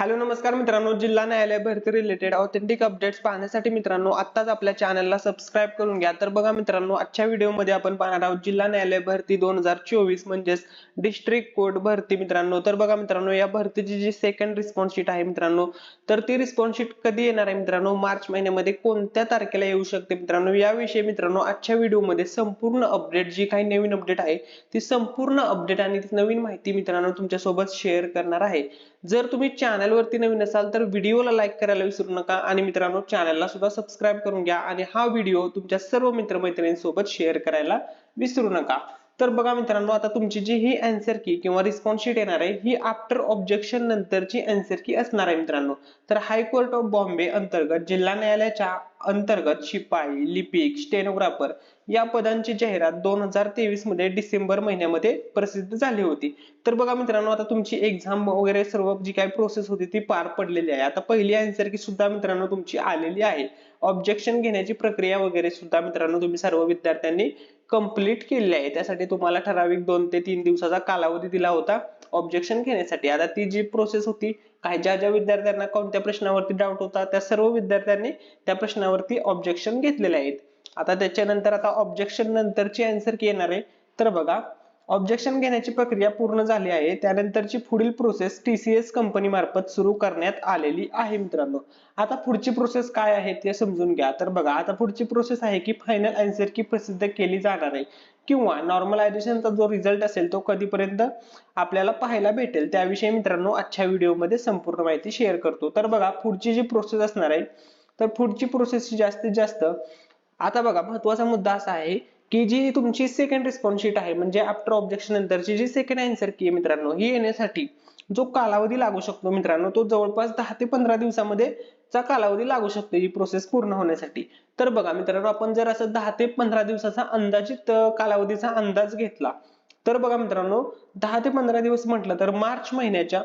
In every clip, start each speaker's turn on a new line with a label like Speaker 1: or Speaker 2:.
Speaker 1: Hello नमस्कार मित्रांनो. जिल्हा न्यायालय भरती रिलेटेड ऑथेंटिक अपडेट्स पाहण्यासाठी मित्रांनो आत्ताच आपल्या चॅनलला सबस्क्राईब करून घ्या. तर बघा मित्रांनो आजच्या व्हिडिओमध्ये आपण पाहणार आहोत जिल्हा न्यायालय भरती दोन हजार चोवीस म्हणजेच डिस्ट्रिक्ट कोर्ट भरती मित्रांनो. तर बघा मित्रांनो या भरतीची जी सेकंड रिस्पॉन्स शीट आहे मित्रांनो तर ती रिस्पॉन्स शीट कधी येणार आहे मित्रांनो? मार्च महिन्यामध्ये कोणत्या तारखेला येऊ शकते मित्रांनो? याविषयी मित्रांनो आजच्या व्हिडिओमध्ये संपूर्ण अपडेट जी काही नवीन अपडेट आहे ती संपूर्ण अपडेट आणि ती नवीन माहिती मित्रांनो तुमच्यासोबत शेअर करणार आहे. जर तुम्ही चॅनल वरती नवीन असाल तर व्हिडिओला लाईक करायला विसरू नका. आणि मित्रांनो चॅनलला सुद्धा सबस्क्राईब करून घ्या. आणि हा व्हिडिओ तुमच्या सर्व मित्रमैत्रिणींसोबत शेअर करायला विसरू नका. तर बघा मित्रांनो आता तुमची जी ही अँसर की किंवा रिस्पॉन्स शीट येणार आहे ही आफ्टर ऑब्जेक्शन नंतरची अँसर की असणार आहे मित्रांनो. तर हायकोर्ट ऑफ बॉम्बे अंतर्गत जिल्हा न्यायालयाच्या अंतर्गत शिपाई लिपिक स्टेनोग्राफर या पदांची जाहिरात दोन हजार तेवीसमध्ये डिसेंबर महिन्यामध्ये प्रसिद्ध झाली होती. तर बघा मित्रांनो आता तुमची एक्झाम वगैरे सर्व जी काही प्रोसेस होती ती पार पडलेली आहे. आता पहिली अँसर की सुद्धा मित्रांनो तुमची आलेली आहे. ऑब्जेक्शन घेण्याची प्रक्रिया वगैरे सुद्धा मित्रांनो तुम्ही सर्व विद्यार्थ्यांनी कंप्लीट केलेली आहे. त्यासाठी तुम्हाला ठराविक दोन ते तीन दिवसाचा कालावधी दिला होता ऑब्जेक्शन घेण्यासाठी. आता ती जी प्रोसेस होती काही ज्या ज्या विद्यार्थ्यांना कोणत्या प्रश्नावरती डाऊट होता त्या सर्व विद्यार्थ्यांनी त्या प्रश्नावरती ऑब्जेक्शन घेतलेले आहेत. आता त्याच्यानंतर आता ऑब्जेक्शन नंतरची आन्सर की येणार आहे. तर बघा ऑब्जेक्शन घेण्याची प्रक्रिया पूर्ण झाली आहे. त्यानंतरची पुढील प्रोसेस टीसीएस कंपनी मार्फत सुरू करण्यात आलेली आहे मित्रांनो. आता पुढची प्रोसेस काय आहे ते समजून घ्या. तर बघा आता पुढची प्रोसेस आहे की फायनल आन्सर की प्रसिद्ध केली जाणार आहे. किंवा नॉर्मलायझेशनचा जो रिझल्ट असेल तो कधीपर्यंत आपल्याला पाहायला भेटेल. त्याविषयी मित्रांनो आजच्या व्हिडिओमध्ये संपूर्ण माहिती शेअर करतो. तर बघा पुढची जी प्रोसेस असणार आहे तर पुढची प्रोसेस जास्तीत जास्त आता बघा महत्त्वाचा मुद्दा असा आहे की जी तुमची सेकंड रिस्पॉन्स शीट आहे म्हणजे आफ्टर ऑब्जेक्शन नंतरची जी सेकंड आन्सर की आहे मित्रांनो ही येण्यासाठी जो कालावधी लागू शकतो मित्रांनो तो जवळपास दहा ते पंधरा दिवसामध्ये चा कालावधी लागू शकतो ही प्रोसेस पूर्ण होण्यासाठी. तर बघा मित्रांनो आपण जर असं दहा ते पंधरा दिवसाचा अंदाजित कालावधीचा अंदाज घेतला तर बघा मित्रांनो दहा ते पंधरा दिवस म्हटलं तर मार्च महिन्याच्या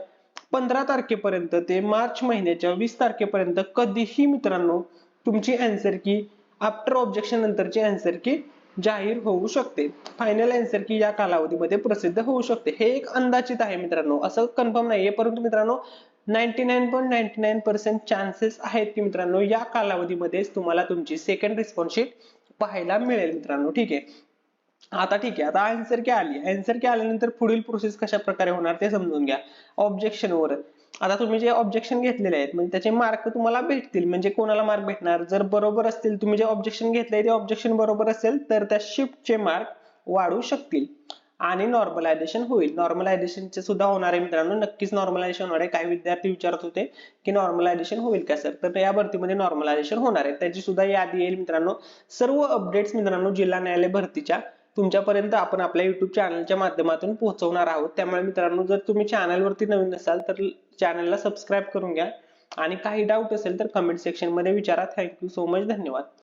Speaker 1: पंधरा तारखेपर्यंत ते मार्च महिन्याच्या वीस तारखेपर्यंत कधीही मित्रांनो तुमची आन्सर की आफ्टर ऑब्जेक्शन नंतरची आन्सर की जाहीर होऊ शकते. फायनल आन्सर की या कालावधीमध्ये प्रसिद्ध होऊ शकते. हे एक अंदाजित आहे मित्रांनो. असं कन्फर्म नाहीये. परंतु मित्रांनो ninety nine point ninety nine percent chances आहेत की मित्रांनो या कालावधीमध्येच तुम्हाला तुमची सेकंड रिस्पॉन्सशीट पाहायला मिळेल मित्रांनो. ठीक आहे? आता ठीक आहे. आता आन्सर की आली. आन्सर की आल्यानंतर पुढील प्रोसेस कशा प्रकारे होणार ते समजून घ्या. ऑब्जेक्शन वर. आता तुम्ही जे ऑब्जेक्शन घेतलेले आहेत म्हणजे त्याचे मार्क तुम्हाला भेटतील. म्हणजे कोणाला मार्क भेटणार? जर बरोबर असतील तुम्ही जे ऑब्जेक्शन घेतलंय ते ऑब्जेक्शन बरोबर असेल तर त्या शिफ्टचे मार्क वाढू शकतील. आणि नॉर्मलायझेशन होईल. नॉर्मलायझेशनचे सुद्धा होणार आहे मित्रांनो. नक्कीच नॉर्मलायझेशन होणार आहे. काही विद्यार्थी विचारत होते की नॉर्मलायझेशन होईल का सर तर या भरतीमध्ये नॉर्मलायझेशन होणार आहे. त्याची सुद्धा यादी येईल मित्रांनो. सर्व अपडेट्स मित्रांनो जिल्हा न्यायालय भरतीच्या तुमच्यापर्यंत आपण आपल्या युट्यूब चॅनलच्या माध्यमातून पोहोचवणार आहोत. त्यामुळे मित्रांनो जर तुम्ही चॅनलवरती नवीन असाल तर चॅनलला सबस्क्राईब करून घ्या. आणि काही डाऊट असेल तर कमेंट सेक्शनमध्ये विचारा. थँक्यू सो मच धन्यवाद.